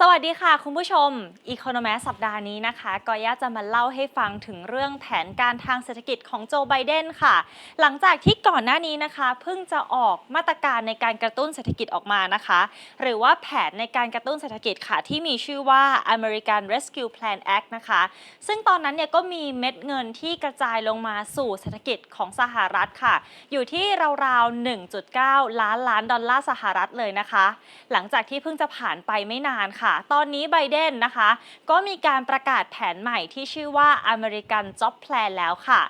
สวัสดีค่ะคุณผู้ชม e c o n o m i s สัปดาห์นี้นะคะกอย่าจะมาเล่าให้ฟังถึงเรื่องแผนการทางเศรษฐกิจของโจไบเดนค่ะ หลังจากที่ก่อนหน้านี้นะคะ เพิ่งจะออกมาตรการในการกระตุ้นเศรษฐกิจออกมานะคะ หรือว่าแผนในการกระตุ้นเศรษฐกิจค่ะ ที่มีชื่อว่า American Rescue Plan Act นะคะ ซึ่งตอนนั้นเนี่ยก็มีเม็ดเงินที่กระจายลงมาสู่เศรษฐกิจของสหรัฐค่ะ อยู่ที่ราวๆ 1.9 ล้านล้านดอลลาร์สหรัฐเลยนะคะ หลังจากที่เพิ่งจะผ่านไปไม่นานค่ะตอนนี้ไบเดนนะคะ ก็มีการประกาศแผนใหม่ที่ชื่อว่า American Job Plan แล้วค่ะ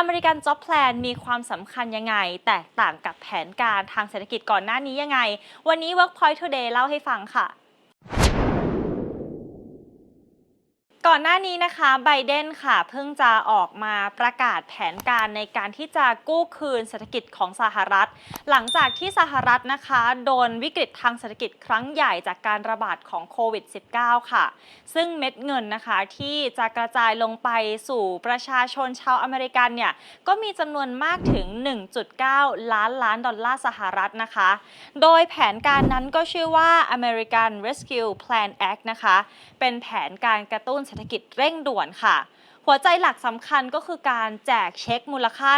American Job Plan มีความสำคัญยังไง แตกต่างกับแผนการทางเศรษฐกิจก่อนหน้านี้ยังไง วันนี้ Workpoint Today เล่าให้ฟังค่ะ ก่อนหน้านี้นะคะไบเดนค่ะเพิ่งจะออกมาประกาศแผนการในการที่จะกู้คืนเศรษฐกิจของสหรัฐ หลังจากที่สหรัฐนะคะ โดนวิกฤตทางเศรษฐกิจครั้งใหญ่จากการระบาดของโควิด -19 ค่ะ ซึ่งเม็ดเงินนะคะที่จะกระจายลงไปสู่ประชาชนชาวอเมริกันเนี่ย ก็มีจำนวนมากถึง 1.9 ล้านล้านดอลลาร์สหรัฐนะคะ โดยแผนการนั้นก็ชื่อว่า American Rescue Plan Act นะคะ เป็นแผนการกระตุ้นเศรษฐกิจเร่งด่วนค่ะ หัวใจหลักสำคัญก็คือการแจกเช็คมูลค่า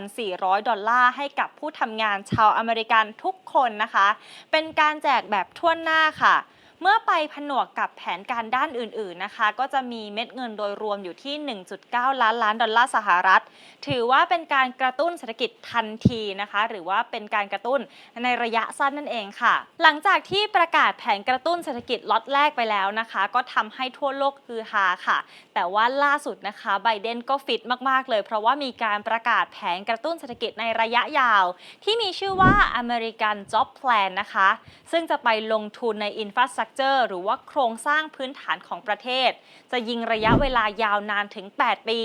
1,400 ดอลลาร์ให้กับผู้ทำงานชาวอเมริกันทุกคนนะคะ เป็นการแจกแบบทั่วหน้าค่ะ เมื่อไปผนวกกับแผนการด้านอื่นๆนะคะ ก็จะมีเม็ดเงินโดยรวมอยู่ที่ 1.9 ล้านล้านดอลลาร์สหรัฐ ถือว่าเป็นการกระตุ้นเศรษฐกิจทันทีนะคะ หรือว่าเป็นการกระตุ้นในระยะสั้นนั่นเองค่ะ หลังจากที่ประกาศแผนกระตุ้นเศรษฐกิจล็อตแรกไปแล้วนะคะ ก็ทำให้ทั่วโลกฮือฮาค่ะ แต่ว่าล่าสุดนะคะไบเดนก็ฟิตมากๆ เลย เพราะว่ามีการประกาศแผนกระตุ้นเศรษฐกิจในระยะยาว ที่มีชื่อว่า American Job Plan นะคะ ซึ่งจะไปลงทุนในอินฟราสตร structure หรือว่าโครงสร้างพื้นฐานของประเทศ จะยิงระยะเวลายาวนานถึง 8 ปี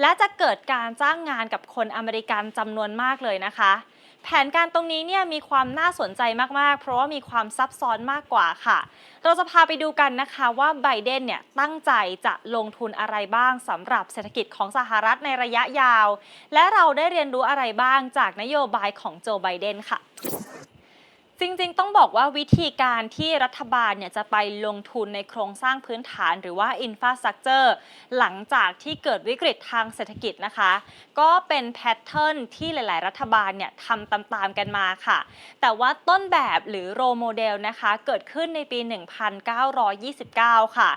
และจะเกิดการจ้างงานกับคนอเมริกันจำนวนมากเลยนะคะ แผนการตรงนี้เนี่ยมีความน่าสนใจมาก ๆ เพราะว่ามีความซับซ้อนมากกว่าค่ะ เราจะพาไปดูกันนะคะว่าไบเดนเนี่ยตั้งใจจะลงทุนอะไรบ้างสำหรับเศรษฐกิจของสหรัฐในระยะยาว และเราได้เรียนรู้อะไรบ้างจากนโยบายของโจไบเดนค่ะ จริงๆ ต้องบอกว่าวิธีการที่รัฐบาลเนี่ยจะไปลงทุนในโครงสร้างพื้นฐานหรือว่า infrastructure หลังจากที่เกิดวิกฤตทางเศรษฐกิจนะคะ ก็เป็นแพทเทิร์นที่หลาย ๆ รัฐบาลเนี่ยทำตามๆกันมาค่ะ แต่ว่าต้นแบบหรือโรโมเดลนะคะ เกิดขึ้นในปี 1929 ค่ะ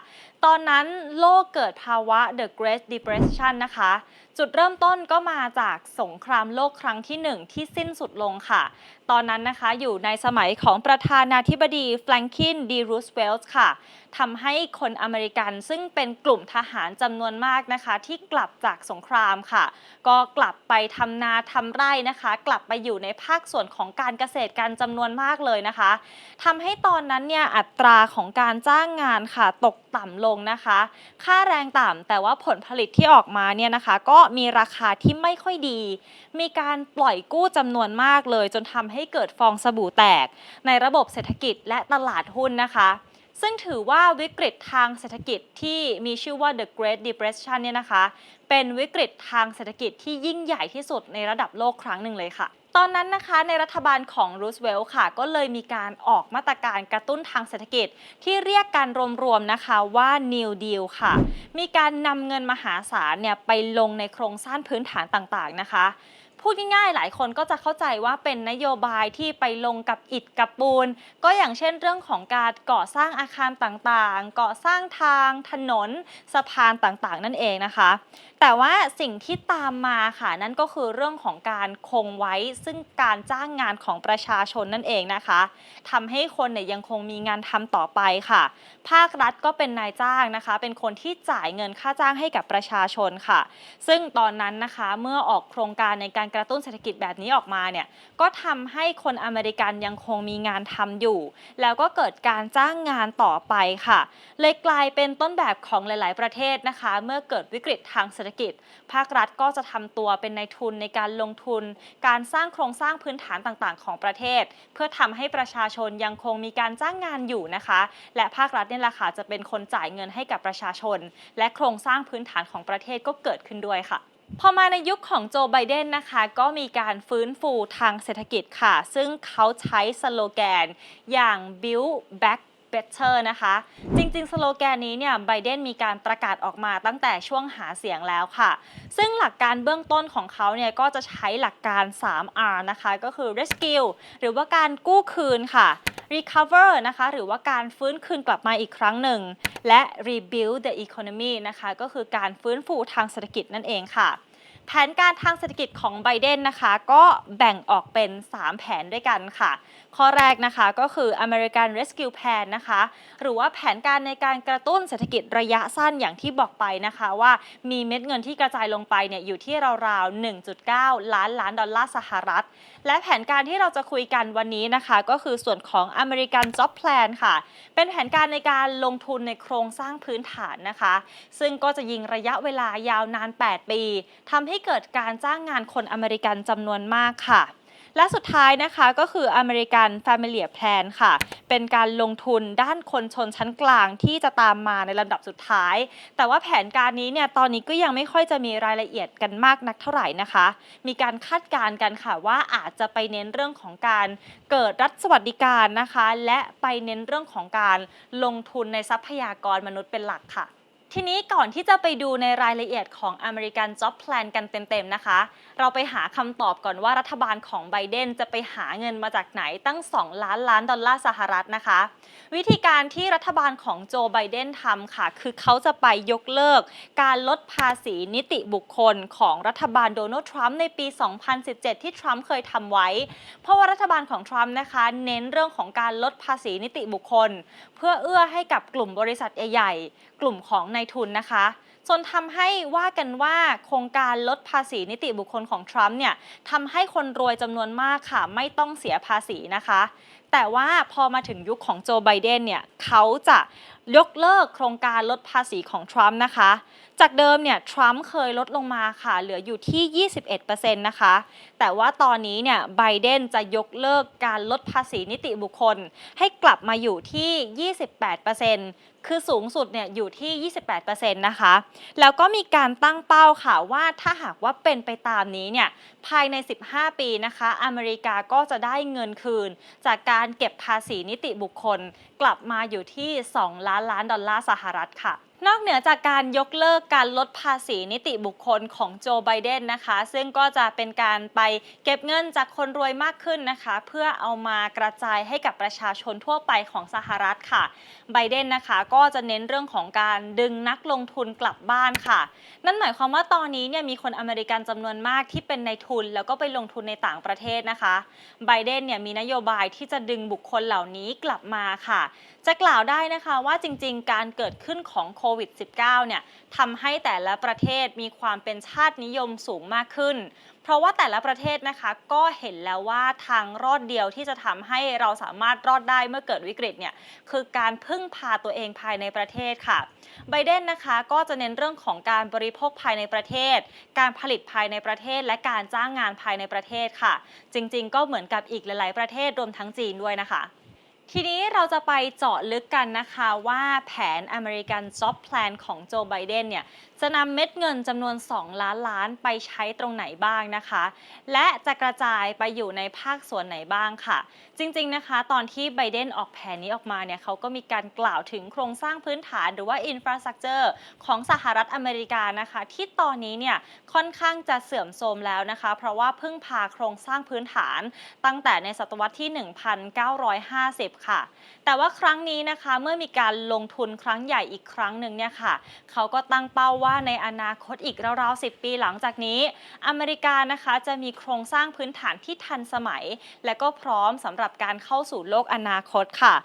ตอนนั้นโลกเกิดภาวะ The Great Depression นะคะจุดเริ่มต้นก็มาจากสงครามโลกครั้งที่หนึ่งที่สิ้นสุดลงค่ะ ตอนนั้นนะคะอยู่ในสมัยของประธานาธิบดีแฟรงคินดีรูสเวลส์ค่ะ ทำให้คนอเมริกันซึ่งเป็นกลุ่มทหารจำนวนมากนะคะ ที่กลับจากสงครามค่ะ ก็กลับไปทำนาทำไร่นะคะ กลับไปอยู่ในภาคส่วนของการเกษตรกันจำนวนมากเลยนะคะทำให้ตอนนั้นเนี่ยอัตราของการจ้างงานค่ะตกต่ำลงนะคะ ค่าแรงต่ำแต่ว่าผลผลิตที่ออกมาเนี่ยนะคะ ก็มีราคาที่ไม่ค่อยดี มีการปล่อยกู้จำนวนมากเลย จนทำให้เกิดฟองสบู่แตก ในระบบเศรษฐกิจและตลาดหุ้นนะคะ ซึ่งถือว่าวิกฤตทางเศรษฐกิจที่มีชื่อว่า The Great Depression เนี่ยนะคะ เป็นวิกฤตทางเศรษฐกิจที่ยิ่งใหญ่ที่สุดในระดับโลกครั้งหนึ่งเลยค่ะ ตอนนั้นนะคะในรัฐบาลของรูสเวลต์ค่ะ ก็เลยมีการออกมาตรการกระตุ้นทางเศรษฐกิจ ที่เรียกการรวมๆนะคะว่า New Deal ค่ะ มีการนำเงินมหาศาลเนี่ยไปลงในโครงสร้างพื้นฐานต่างๆนะคะ พูดง่ายๆ หลายคนก็จะเข้าใจว่าเป็นนโยบายที่ไปลงกับอิฐกับปูน ก็อย่างเช่นเรื่องของการก่อสร้างอาคารต่างๆ ก่อสร้างทางถนนสะพานต่างๆ นั่นเองนะคะ แต่ว่าสิ่งที่ตามมาค่ะนั่นก็คือเรื่องของการคงไว้ ซึ่งการจ้างงานของประชาชนนั่นเองนะคะทำให้คนเนี่ยยังคงมีงานทำต่อไปค่ะ ภาครัฐก็เป็นนายจ้างนะคะ เป็นคนที่จ่ายเงินค่าจ้างให้กับประชาชนค่ะ ซึ่งตอนนั้นนะคะเมื่อออกโครงการในการกระตุ้นเศรษฐกิจแบบนี้ออกมาเนี่ยก็ทำให้คนอเมริกันยังคงมีงานทำอยู่ แล้วก็เกิดการจ้างงานต่อไปค่ะ เลยกลายเป็นต้นแบบของหลาย ๆ ประเทศนะคะ เมื่อเกิดวิกฤตทางเศรษฐกิจ ภาครัฐก็จะทำตัวเป็นนายทุนในการลงทุน การสร้างโครงสร้างพื้นฐานต่าง ๆ ของประเทศ เพื่อทำให้ประชาชนยังคงมีการจ้างงานอยู่นะคะ และภาครัฐเนี่ยแหละค่ะจะเป็นคนจ่ายเงินให้กับประชาชน และโครงสร้างพื้นฐานของประเทศก็เกิดขึ้นด้วยค่ะ พอมาในยุคของโจไบเดนนะคะ ก็มีการฟื้นฟูทางเศรษฐกิจค่ะ ซึ่งเขาใช้สโลแกนอย่าง build back better นะคะ จริง ๆ สโลแกนนี้เนี่ยไบเดนมีการประกาศออกมาตั้งแต่ช่วงหาเสียงแล้วค่ะ ซึ่งหลักการเบื้องต้นของเขาเนี่ยก็จะใช้หลักการ 3R นะคะ ก็คือ rescue หรือว่าการกู้คืนค่ะ recover นะคะหรือว่าการฟื้นคืนกลับมาอีกครั้งหนึ่ง และ rebuild the economy นะคะก็คือการฟื้นฟูทางเศรษฐกิจนั่นเองค่ะ แผนการทางเศรษฐกิจของไบเดนนะคะก็แบ่งออกเป็น 3 แผนด้วยกันค่ะ ข้อแรกนะคะก็คือ American Rescue Plan นะคะหรือว่าแผนการในการกระตุ้นเศรษฐกิจระยะสั้นอย่างที่บอกไปนะคะว่ามีเม็ดเงินที่กระจายลงไปเนี่ยอยู่ที่ราวๆ 1.9 ล้านล้านดอลลาร์สหรัฐ และแผนการที่เราจะคุยกันวันนี้นะคะ ก็คือส่วนของ American Job Plan ค่ะ เป็นแผนการในการลงทุนในโครงสร้างพื้นฐานนะคะ ซึ่งก็จะยิงระยะเวลายาวนาน 8 ปีทำใให้เกิดการจ้างงานคนอเมริกันจำนวนมากค่ะ และสุดท้ายนะคะก็คือ American Family Plan ค่ะ เป็นการลงทุนด้านคนชนชั้นกลางที่จะตามมาในลำดับสุดท้าย แต่ว่าแผนการนี้เนี่ยตอนนี้ก็ยังไม่ค่อยจะมีรายละเอียดกันมากนักเท่าไหร่นะคะ มีการคาดการณ์กันค่ะว่าอาจจะไปเน้นเรื่องของการเกิดรัฐสวัสดิการนะคะ และไปเน้นเรื่องของการลงทุนในทรัพยากรมนุษย์เป็นหลักค่ะ ทีนี้ก่อนที่จะไปดูในรายละเอียดของ American Job Plan กันเต็มๆนะคะ เราไปหาคำตอบก่อนว่ารัฐบาลของไบเดนจะไปหาเงินมาจากไหนตั้ง 2 ล้านล้านดอลลาร์สหรัฐนะคะ วิธีการที่รัฐบาลของโจไบเดนทำค่ะ คือเขาจะไปยกเลิก การลดภาษีนิติบุคคลของรัฐบาลโดนัลด์ทรัมป์ในปี 2017 ที่ทรัมป์เคยทำไว้ เพราะว่ารัฐบาลของทรัมป์นะคะ เน้นเรื่องของการลดภาษีนิติบุคคล เพื่อเอื้อให้กับกลุ่มบริษัทใหญ่ๆกลุ่มของนายทุนนะคะจนทำให้ว่ากันว่าโครงการลดภาษีนิติบุคคลของทรัมป์เนี่ยทำให้คนรวยจำนวนมากค่ะ ไม่ต้องเสียภาษีนะคะ แต่ว่าพอมาถึงยุคของโจไบเดนเนี่ยเขาจะยกเลิกโครงการลดภาษีของทรัมป์นะคะ จากเดิมเนี่ยทรัมป์เคยลดลงมาค่ะ เหลืออยู่ที่ 21%นะคะ แต่ว่าตอนนี้เนี่ยไบเดนจะยกเลิกการลดภาษีนิติบุคคล ให้กลับมาอยู่ที่ 28%คือสูงสุดเนี่ยอยู่ที่ 28%นะคะ แล้วก็มีการตั้งเป้าค่ะว่าถ้าหากว่าเป็นไปตามนี้เนี่ยภายใน 15 ปีนะคะ อเมริกาก็จะได้เงินคืน จากการการเก็บภาษีนิติบุคคล กลับมาอยู่ที่ 2 ล้านล้านดอลลาร์สหรัฐค่ะนอกเหนือจากการยกเลิกการลดภาษีนิติบุคคลของโจไบเดนนะคะ ซึ่งก็จะเป็นการไปเก็บเงินจากคนรวยมากขึ้นนะคะ เพื่อเอามากระจายให้กับประชาชนทั่วไปของสหรัฐค่ะไบเดนนะคะก็จะเน้นเรื่องของการดึงนักลงทุนกลับบ้านค่ะ นั่นหมายความว่าตอนนี้เนี่ยมีคนอเมริกันจำนวนมากที่เป็นในทุน แล้วก็ไปลงทุนในต่างประเทศนะคะไบเดนเนี่ยมีนโยบายที่จะดึงบุคคลเหล่านี้กลับมาค่ะจะกล่าวได้นะคะว่าจริงๆ การเกิดขึ้นของโควิด -19 เนี่ยทำให้แต่ละประเทศมีความเป็นชาตินิยมสูงมากขึ้น เพราะว่าแต่ละประเทศนะคะก็เห็นแล้วว่าทางรอดเดียวที่จะทำให้เราสามารถรอดได้เมื่อเกิดวิกฤตเนี่ยคือการพึ่งพาตัวเองภายในประเทศค่ะไบเดนนะคะก็จะเน้นเรื่องของการบริโภคภายในประเทศ การผลิตภายในประเทศ และการจ้างงานภายในประเทศค่ะ จริงๆ ก็เหมือนกับอีกหลาย ๆ ประเทศรวมทั้งจีนด้วยนะคะ ทีนี้เราจะไปเจาะลึกกันนะคะว่าแผน American Job Plan ของโจไบเดนเนี่ย จะนำเม็ดเงินจำนวน 2 ล้านล้านไปใช้ตรงไหนบ้างนะคะ และจะกระจายไปอยู่ในภาคส่วนไหนบ้างค่ะ จริงๆนะคะ ตอนที่ไบเดนออกแผนนี้ออกมาเนี่ยเขาก็มีการกล่าวถึงโครงสร้างพื้นฐานหรือว่า infrastructure ของสหรัฐอเมริกานะคะ ที่ตอนนี้เนี่ยค่อนข้างจะเสื่อมโทรมแล้วนะคะ เพราะว่าพึ่งพาโครงสร้างพื้นฐานตั้งแต่ในศตวรรษที่ 1950 ค่ะ แต่ว่าครั้งนี้นะคะเมื่อมีการลงทุนครั้งใหญ่อีกครั้งหนึ่งเนี่ยค่ะเขาก็ตั้งเป้าว่าในอนาคตอีกราวๆ 10 ปีหลังจากนี้ อเมริกานะคะจะมีโครงสร้างพื้นฐานที่ทันสมัย และก็พร้อมสำหรับการเข้าสู่โลกอนาคตค่ะ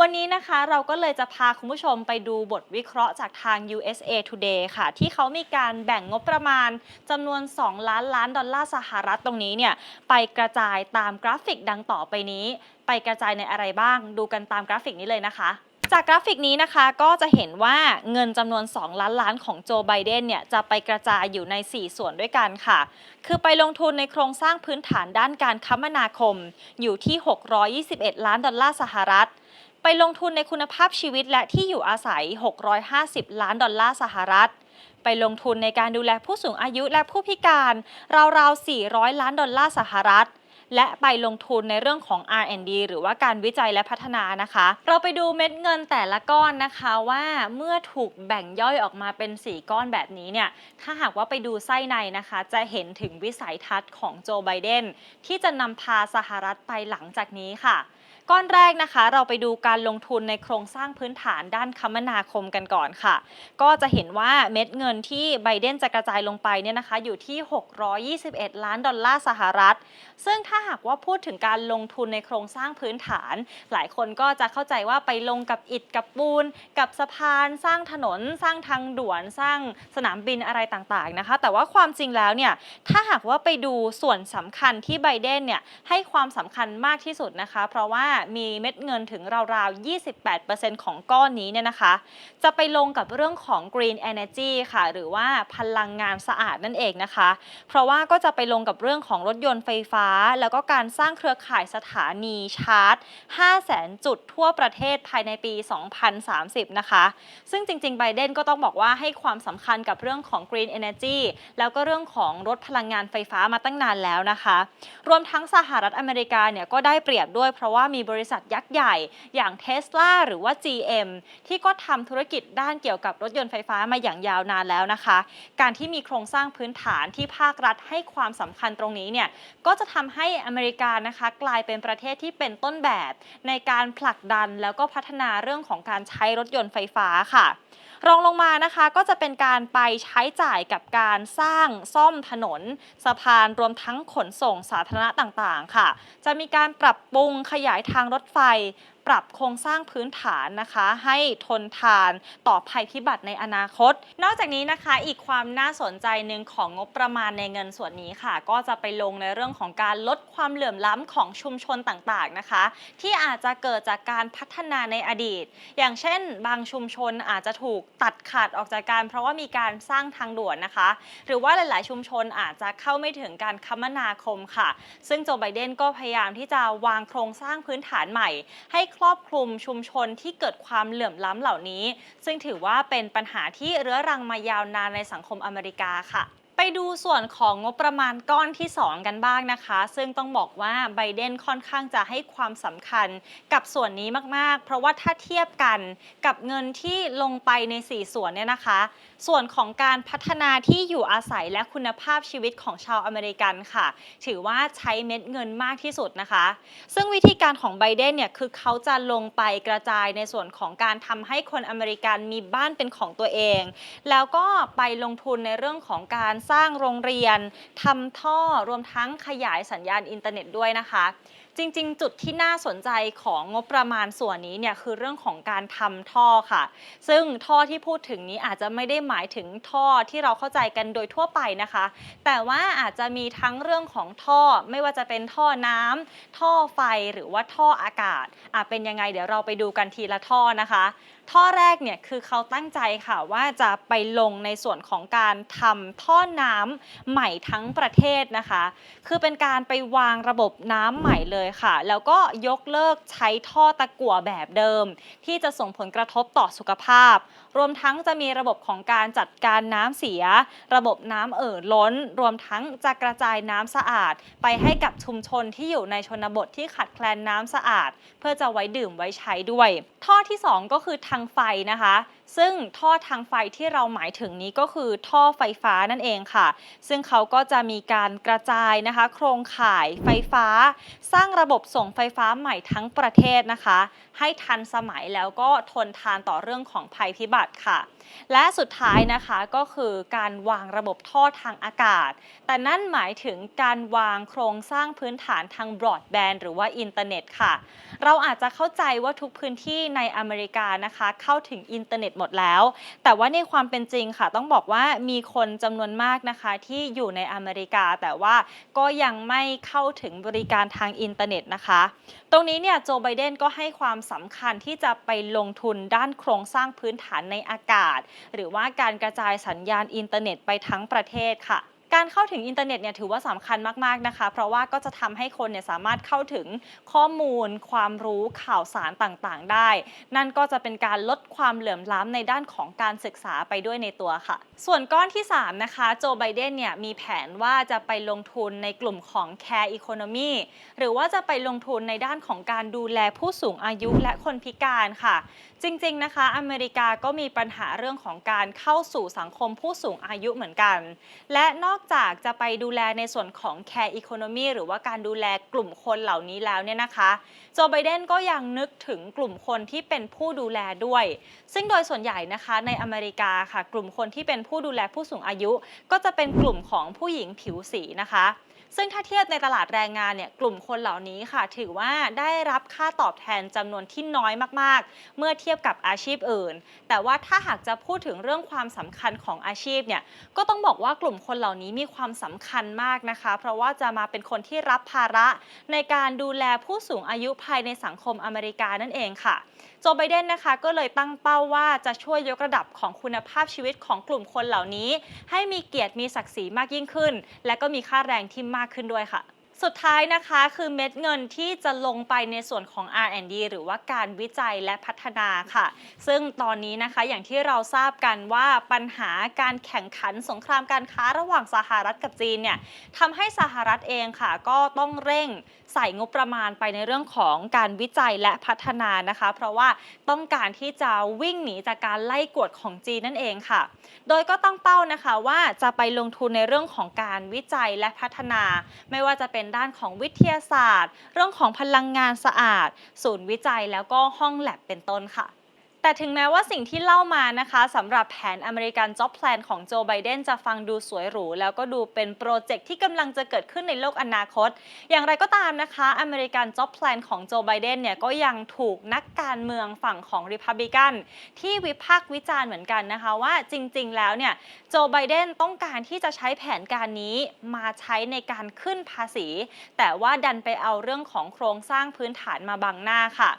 วันนี้นะคะเราก็เลยจะพาคุณผู้ชมไปดูบทวิเคราะห์จากทาง USA Today ค่ะ ที่เขามีการแบ่งงบประมาณจำนวน 2 ล้านล้านดอลลาร์สหรัฐตรงนี้เนี่ย ไปกระจายตามกราฟิกดังต่อไปนี้ ไปกระจายในอะไรบ้าง ดูกันตามกราฟิกนี้เลยนะคะ จากกราฟิกนี้นะคะก็จะเห็นว่าเงินจำนวน 2 ล้านล้านของโจไบเดนเนี่ยจะไปกระจายอยู่ใน 4 ส่วนด้วยกันค่ะ คือไปลงทุนในโครงสร้างพื้นฐานด้านการคมนาคมอยู่ที่ 621 ล้านดอลลาร์สหรัฐ ไปลงทุนในคุณภาพชีวิตและที่อยู่อาศัย 650 ล้านดอลลาร์สหรัฐไปลงทุนในการดูแลผู้สูงอายุและผู้พิการ ราวๆ 400 ล้านดอลลาร์สหรัฐ และไปลงทุนในเรื่องของ R&D หรือว่าการวิจัยและพัฒนานะคะ เราไปดูเม็ดเงินแต่ละก้อนนะคะว่าเมื่อถูกแบ่งย่อยออกมาเป็น 4 ก้อนแบบนี้เนี่ยถ้าหากว่าไปดูไส้ในนะคะ จะเห็นถึงวิสัยทัศน์ของโจไบเดนที่จะนำพาสหรัฐไปหลังจากนี้ค่ะ ก้อนแรกนะคะ เราไปดูการลงทุนในโครงสร้างพื้นฐานด้านคมนาคมกันก่อนค่ะ ก็จะเห็นว่าเม็ดเงินที่ไบเดนจะกระจายลงไปเนี่ยนะคะ อยู่ที่ 621 ล้านดอลลาร์สหรัฐ ซึ่งถ้าหากว่าพูดถึงการลงทุนในโครงสร้างพื้นฐาน หลายคนก็จะเข้าใจว่าไปลงกับอิฐกับปูน กับสะพาน สร้างถนน สร้างทางด่วน สร้างสนามบินอะไรต่างๆนะคะ แต่ว่าความจริงแล้วเนี่ย ถ้าหากว่าไปดูส่วนสำคัญที่ไบเดนเนี่ยให้ความสำคัญมากที่สุดนะคะ เพราะว่ามีเม็ดเงินถึงราวๆ 28%ของก้อนนี้เนี่ยนะคะ จะไปลงกับเรื่องของ Green Energy ค่ะ หรือว่าพลังงานสะอาดนั่นเองนะคะ เพราะว่าก็จะไปลงกับเรื่องของรถยนต์ไฟฟ้า แล้วก็การสร้างเครือข่ายสถานีชาร์จ 500,000 จุดทั่วประเทศภายในปี 2030 นะคะ ซึ่งจริงๆ ไบเดนก็ต้องบอกว่าให้ความสำคัญกับเรื่องของ Green Energy แล้วก็เรื่องของรถพลังงานไฟฟ้ามาตั้งนานแล้วนะคะ รวมทั้งสหรัฐอเมริกาเนี่ยก็ได้เปรียบด้วยเพราะว่ามีบริษัทยักษ์ใหญ่ อย่าง Tesla หรือว่า GM ที่ก็ทำธุรกิจด้านเกี่ยวกับรถยนต์ไฟฟ้ามาอย่างยาวนานแล้วนะคะ การที่มีโครงสร้างพื้นฐานที่ภาครัฐให้ความสำคัญตรงนี้เนี่ยก็จะทำให้อเมริกานะคะกลายเป็นประเทศที่เป็นต้นแบบ ในการผลักดันแล้วก็พัฒนาเรื่องของการใช้รถยนต์ไฟฟ้าค่ะ รองลงมานะคะก็จะเป็นการไปใช้จ่ายกับการสร้างซ่อมถนน สะพานรวมทั้งขนส่งสาธารณะต่างๆ ค่ะ จะมีการปรับปรุงขยายทางรถไฟ ปรับโครงสร้างพื้นฐานนะคะ ให้ทนทานต่อภัยพิบัติในอนาคต นอกจากนี้นะคะอีกความน่าสนใจหนึ่งของงบประมาณในเงินส่วนนี้ค่ะ ก็จะไปลงในเรื่องของการลดความเหลื่อมล้ำของชุมชนต่างๆนะคะ ที่อาจจะเกิดจากการพัฒนาในอดีต อย่างเช่น บางชุมชนอาจจะถูกตัดขาดออกจากการ เพราะว่ามีการสร้างทางด่วนนะคะ หรือว่าหลาย ๆ ชุมชนอาจจะเข้าไม่ถึงการคมนาคมค่ะ ซึ่งโจไบเดนก็พยายามที่จะวางโครงสร้างพื้นฐานใหม่ ให้ครอบคลุมชุมชนที่เกิดความเหลื่อมล้ำเหล่านี้ ซึ่งถือว่าเป็นปัญหาที่เรื้อรังมายาวนานในสังคมอเมริกาค่ะ ไปดูส่วนของงบประมาณก้อนที่ 2 กันบ้างนะคะ ซึ่งต้องบอกว่าไบเดนค่อนข้างจะให้ความสำคัญกับส่วนนี้มากๆ เพราะว่าถ้าเทียบกันกับเงินที่ลงไปใน 4 ส่วนเนี่ยนะคะ ส่วนของการพัฒนาที่อยู่อาศัยและคุณภาพชีวิตของชาวอเมริกันค่ะ ถือว่าใช้เม็ดเงินมากที่สุดนะคะ ซึ่งวิธีการของไบเดนเนี่ยคือเขาจะลงไปกระจายในส่วนของการทำให้คนอเมริกันมีบ้านเป็นของตัวเอง แล้วก็ไปลงทุนในเรื่องของการสร้างโรงเรียนทำท่อรวมทั้งขยายสัญญาณอินเทอร์เน็ตด้วยนะคะ จริงๆ จุดที่น่าสนใจของงบประมาณส่วนนี้เนี่ยคือเรื่องของการทำท่อค่ะ ซึ่งท่อที่พูดถึงนี้อาจจะไม่ได้หมายถึงท่อที่เราเข้าใจกันโดยทั่วไปนะคะ แต่ว่าอาจจะมีทั้งเรื่องของท่อไม่ว่าจะเป็นท่อน้ำท่อไฟหรือว่าท่ออากาศอะเป็นยังไงเดี๋ยวเราไปดูกันทีละท่อนะคะท่อแรกเนี่ยคือเขาตั้งใจค่ะว่าจะไปลงในส่วนของการทำท่อน้ำใหม่ทั้งประเทศนะคะ คือเป็นการไปวางระบบน้ำใหม่เลยค่ะ แล้วก็ยกเลิกใช้ท่อตะกั่วแบบเดิม ที่จะส่งผลกระทบต่อสุขภาพ รวมทั้งจะมีระบบของการจัดการน้ำเสีย ระบบน้ำเอ่อล้น รวมทั้งจะกระจายน้ำสะอาด ไปให้กับชุมชนที่อยู่ในชนบทที่ขาดแคลนน้ำสะอาด เพื่อจะไว้ดื่มไว้ใช้ด้วย ท่อที่ 2 ก็คือทางไฟนะคะซึ่งท่อทางไฟที่เราหมายถึงนี้ก็คือท่อไฟฟ้านั่นเองค่ะ ซึ่งเขาก็จะมีการกระจายนะคะ โครงข่ายไฟฟ้า สร้างระบบส่งไฟฟ้าใหม่ทั้งประเทศนะคะ ให้ทันสมัยแล้วก็ทนทานต่อเรื่องของภัยพิบัติค่ะ และสุดท้ายนะคะก็คือการวางระบบท่อทางอากาศ แต่นั่นหมายถึงการวางโครงสร้างพื้นฐานทางบรอดแบนด์หรือว่าอินเทอร์เน็ตค่ะ เราอาจจะเข้าใจว่าทุกพื้นที่ในอเมริกานะคะ เข้าถึงอินเทอร์เน็ตหมดแล้ว แต่ว่าในความเป็นจริงค่ะ ต้องบอกว่ามีคนจำนวนมากนะคะที่อยู่ในอเมริกา แต่ว่าก็ยังไม่เข้าถึงบริการทางอินเทอร์เน็ตนะคะ ตรงนี้เนี่ยโจไบเดนก็ให้ความสำคัญที่จะไปลงทุนด้านโครงสร้างพื้นฐานในอากาศ หรือว่าการกระจายสัญญาณอินเทอร์เน็ตไปทั้งประเทศค่ะ การเข้าถึงอินเทอร์เน็ตเนี่ยถือว่าสำคัญมากๆนะคะ เพราะว่าก็จะทำให้คนเนี่ยสามารถเข้าถึงข้อมูล ความรู้ข่าวสารต่างๆ ได้ นั่นก็จะเป็นการลดความเหลื่อมล้ำในด้านของการศึกษาไปด้วยในตัวค่ะ ส่วนก้อนที่ 3 นะคะ โจไบเดนเนี่ยมีแผนว่าจะไปลงทุนในกลุ่มของ Care Economy หรือว่าจะไปลงทุนในด้านของการดูแลผู้สูงอายุและคนพิการค่ะ จริงๆนะคะ อเมริกาก็มีปัญหาเรื่องของการเข้าสู่สังคมผู้สูงอายุเหมือนกัน และนอกจากจะไปดูแลในส่วนของ Care Economy หรือว่าการดูแลกลุ่มคนเหล่านี้แล้วเนี่ยนะคะโจไบเดนก็ยังนึกถึงกลุ่มคนที่เป็นผู้ดูแลด้วย ซึ่งโดยส่วนใหญ่นะคะในอเมริกาค่ะ กลุ่มคนที่เป็นผู้ดูแลผู้สูงอายุ ก็จะเป็นกลุ่มของผู้หญิงผิวสีนะคะซึ่งถ้าเทียบในตลาดแรงงานเนี่ยกลุ่มคนเหล่านี้ค่ะ ถือว่าได้รับค่าตอบแทนจำนวนที่น้อยมากๆ เมื่อเทียบกับอาชีพอื่น แต่ว่าถ้าหากจะพูดถึงเรื่องความสำคัญของอาชีพเนี่ยก็ต้องบอกว่ากลุ่มคนเหล่านี้มีความสำคัญมากนะคะ เพราะว่าจะมาเป็นคนที่รับภาระในการดูแลผู้สูงอายุภายในสังคมอเมริกานั่นเองค่ะ โจไบเดนนะคะก็เลยตั้งเป้าว่าจะช่วยยกระดับของคุณภาพชีวิตของกลุ่มคนเหล่านี้ ให้มีเกียรติมีศักดิ์ศรีมากยิ่งขึ้น และก็มีค่าแรงที่มากขึ้นด้วยค่ะ สุดท้ายนะคะคือเม็ดเงินที่จะลงไปในส่วนของ R&D หรือว่าการวิจัยและพัฒนาค่ะ ซึ่งตอนนี้นะคะอย่างที่เราทราบกันว่าปัญหาการแข่งขันสงครามการค้าระหว่างสหรัฐกับจีนเนี่ยทำให้สหรัฐเองค่ะ ก็ต้องเร่งใส่งบประมาณไปในเรื่องของการวิจัยและพัฒนานะคะ เพราะว่าต้องการที่จะวิ่งหนีจากการไล่กวดของจีนนั่นเองค่ะ โดยก็ตั้งเป้านะคะว่าจะไปลงทุนในเรื่องของการวิจัยและพัฒนา ไม่ว่าจะเป็นด้านของวิทยาศาสตร์ เรื่องของพลังงานสะอาด ศูนย์วิจัยแล้วก็ห้องแลบเป็นต้นค่ะ แต่ถึงแม้ว่าสิ่งที่เล่ามานะคะสำหรับแผนอเมริกัน Job Plan ของโจไบเดนจะฟังดูสวยหรู แล้วก็ดูเป็นโปรเจกต์ที่กำลังจะเกิดขึ้นในโลกอนาคต อย่างไรก็ตามนะคะอเมริกัน Job Plan ของโจไบเดนเนี่ยก็ยังถูกนักการเมืองฝั่งของ Republican ที่วิพากษ์วิจารณ์เหมือนกันนะคะว่าจริง ๆ แล้วเนี่ยโจไบเดนต้องการที่จะใช้แผนการนี้มาใช้ในการขึ้นภาษี แต่ว่าดันไปเอาเรื่องของโครงสร้างพื้นฐานมาบังหน้าค่ะ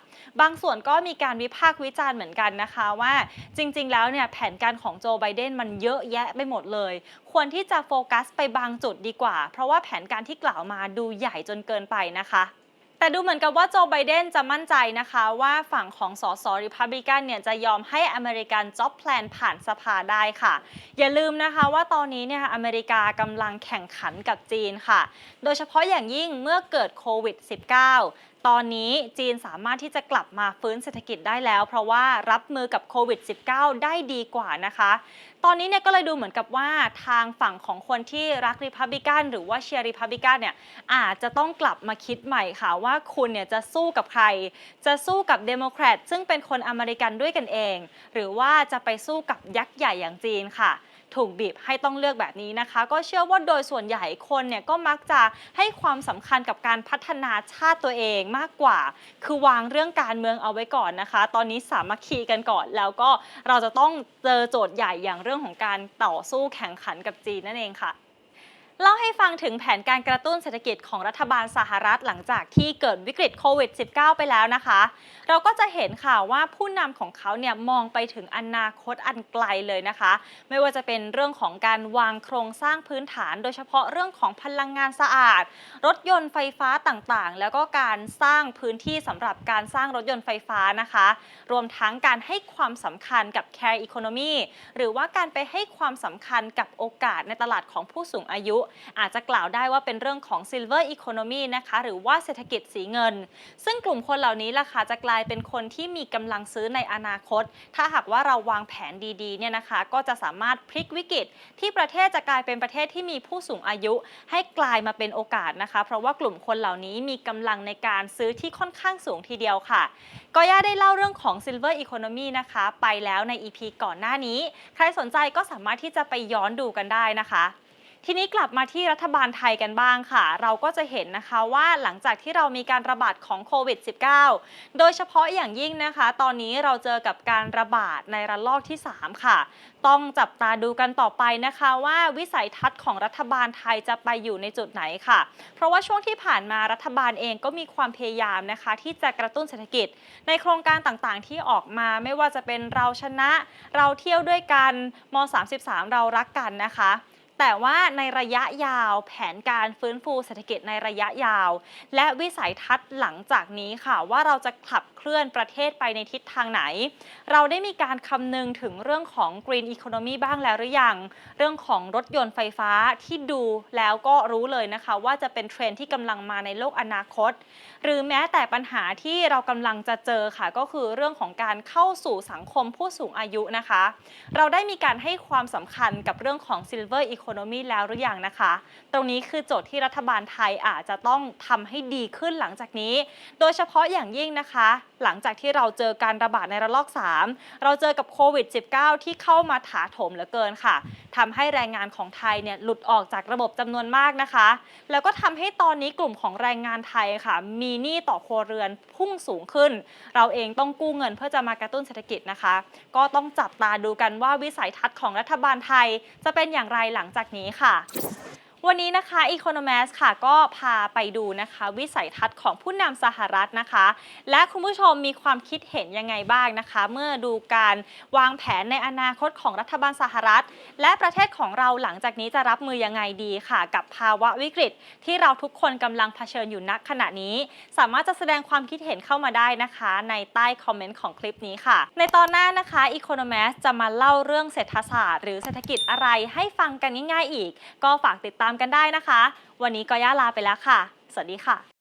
บางส่วนก็มีการวิพากษ์วิจารณ์เหมือนกันนะคะว่าจริง ๆ แล้วเนี่ยแผนการของโจไบเดนมันเยอะแยะไปหมดเลย ควรที่จะโฟกัสไปบางจุดดีกว่า เพราะว่าแผนการที่กล่าวมาดูใหญ่จนเกินไปนะคะแต่ดูเหมือนกับว่าโจไบเดนจะมั่นใจนะคะว่าฝั่งของสสริพับลิกันเนี่ยจะยอมให้อเมริกันจ็อบแพลนผ่านสภาได้ค่ะ อย่าลืมนะคะว่าตอนนี้เนี่ยอเมริกากำลังแข่งขันกับจีนค่ะ โดยเฉพาะอย่างยิ่งเมื่อเกิดโควิด -19 ตอนนี้จีนสามารถที่จะกลับมาฟื้นเศรษฐกิจได้แล้ว เพราะว่ารับมือกับโควิด -19 ได้ดีกว่านะคะ ตอนนี้เนี่ยก็เลยดูเหมือนกับว่าทางฝั่งของคนที่รักริพับลิกันหรือว่าเชียร์ริพับลิกันเนี่ยอาจจะต้องกลับมาคิดใหม่ค่ะว่าคุณเนี่ยจะสู้กับใคร จะสู้กับเดโมแครตซึ่งเป็นคนอเมริกันด้วยกันเอง หรือว่าจะไปสู้กับยักษ์ใหญ่อย่างจีนค่ะ ถูกบีบให้ต้องเลือกแบบนี้นะคะ ก็เชื่อว่าโดยส่วนใหญ่คนเนี่ยก็มักจะให้ความสำคัญกับการพัฒนาชาติตัวเองมากกว่า คือวางเรื่องการเมืองเอาไว้ก่อนนะคะ ตอนนี้สามัคคีกันก่อน แล้วก็เราจะต้องเจอโจทย์ใหญ่อย่างเรื่องของการต่อสู้แข่งขันกับจีนนั่นเองค่ะ เล่าให้ฟังถึงแผนการกระตุ้นเศรษฐกิจของรัฐบาลสหรัฐหลังจากที่เกิดวิกฤตโควิด -19 ไปแล้วนะคะ เราก็จะเห็นค่ะว่าผู้นำของเขาเนี่ยมองไปถึงอนาคตอันไกลเลยนะคะ ไม่ว่าจะเป็นเรื่องของการวางโครงสร้างพื้นฐาน โดยเฉพาะเรื่องของพลังงานสะอาด รถยนต์ไฟฟ้าต่างๆ แล้วก็การสร้างพื้นที่สำหรับการสร้างรถยนต์ไฟฟ้านะคะ รวมทั้งการให้ความสำคัญกับ Care Economy หรือว่าการไปให้ความสำคัญกับโอกาสในตลาดของผู้สูงอายุอาจจะกล่าวได้ว่าเป็นเรื่องของ Silver Economy นะคะหรือว่าเศรษฐกิจสีเงิน ซึ่งกลุ่มคนเหล่านี้ล่ะค่ะจะกลายเป็นคนที่มีกำลังซื้อในอนาคต ถ้าหากว่าเราวางแผนดีๆเนี่ยนะคะก็จะสามารถพลิกวิกฤต ที่ประเทศจะกลายเป็นประเทศที่มีผู้สูงอายุ ให้กลายมาเป็นโอกาสนะคะ เพราะว่ากลุ่มคนเหล่านี้มีกำลังในการซื้อที่ค่อนข้างสูงทีเดียวค่ะก็ย่าได้เล่าเรื่องของ Silver Economy นะคะ ไปแล้วใน EP ก่อนหน้านี้ ใครสนใจก็สามารถที่จะไปย้อนดูกันได้นะคะ ทีนี้กลับมาที่รัฐบาลไทยกันบ้างค่ะ เราก็จะเห็นนะคะว่าหลังจากที่เรามีการระบาดของโควิด -19 โดยเฉพาะอย่างยิ่งนะคะ ตอนนี้เราเจอกับการระบาดในระลอกที่ 3 ค่ะ ต้องจับตาดูกันต่อไปนะคะว่าวิสัยทัศน์ของรัฐบาลไทยจะไปอยู่ในจุดไหนค่ะ เพราะว่าช่วงที่ผ่านมารัฐบาลเองก็มีความพยายามนะคะ ที่จะกระตุ้นเศรษฐกิจ ในโครงการต่างๆ ที่ออกมาไม่ว่าจะเป็นเราชนะ เราเที่ยวด้วยกันม .33 เรารักกันนะคะ แต่ว่าในระยะยาวแผนการฟื้นฟูเศรษฐกิจในระยะยาว และวิสัยทัศน์หลังจากนี้ค่ะ ว่าเราจะขับเคลื่อนประเทศไปในทิศทางไหน เราได้มีการคำนึงถึงเรื่องของ Green Economy บ้างแล้วหรือยัง เรื่องของรถยนต์ไฟฟ้าที่ดูแล้วก็รู้เลยนะคะ ว่าจะเป็นเทรนด์ที่กำลังมาในโลกอนาคต หรือแม้แต่ปัญหาที่เรากำลังจะเจอค่ะ ก็คือเรื่องของการเข้าสู่สังคมผู้สูงอายุนะคะ เราได้มีการให้ความสำคัญกับเรื่องของ Silver Economy แล้วหรือยังนะคะ ตรงนี้คือโจทย์ที่รัฐบาลไทยอาจจะต้องทำให้ดีขึ้นหลังจากนี้ โดยเฉพาะอย่างยิ่งนะคะ หลังจากที่เราเจอการระบาดในระลอก 3 เราเจอกับโควิด -19 ที่เข้ามาถาโถมเหลือเกินค่ะ ทำให้แรงงานของไทยเนี่ยหลุดออกจากระบบจำนวนมากนะคะ แล้วก็ทำให้ตอนนี้กลุ่มของแรงงานไทยค่ะ มีหนี้ต่อครัวเรือนพุ่งสูงขึ้น เราเองต้องกู้เงินเพื่อจะมากระตุ้นเศรษฐกิจนะคะ ก็ต้องจับตาดูกันว่าวิสัยทัศน์ของรัฐบาลไทย จะเป็นอย่างไรหลังจากนี้ค่ะ วันนี้นะคะ Economist ค่ะก็พาไปดูนะคะ วิสัยทัศน์ของผู้นำสหรัฐนะคะ และคุณผู้ชมมีความคิดเห็นยังไงบ้างนะคะ เมื่อดูการวางแผนในอนาคตของรัฐบาลสหรัฐ และประเทศของเราหลังจากนี้จะรับมือยังไงดีค่ะ กับภาวะวิกฤต ที่เราทุกคนกำลังเผชิญอยู่ณขณะนี้ สามารถจะแสดงความคิดเห็นเข้ามาได้นะคะ ในใต้คอมเมนต์ของคลิปนี้ค่ะ ในตอนหน้านะคะ Economist จะมาเล่าเรื่องเศรษฐศาสตร์ หรือเศรษฐกิจอะไรให้ฟังกันง่ายๆ อีก ก็ฝากติดตามกันได้นะคะ วันนี้ก็ย่าลาไปแล้วค่ะ สวัสดีค่ะ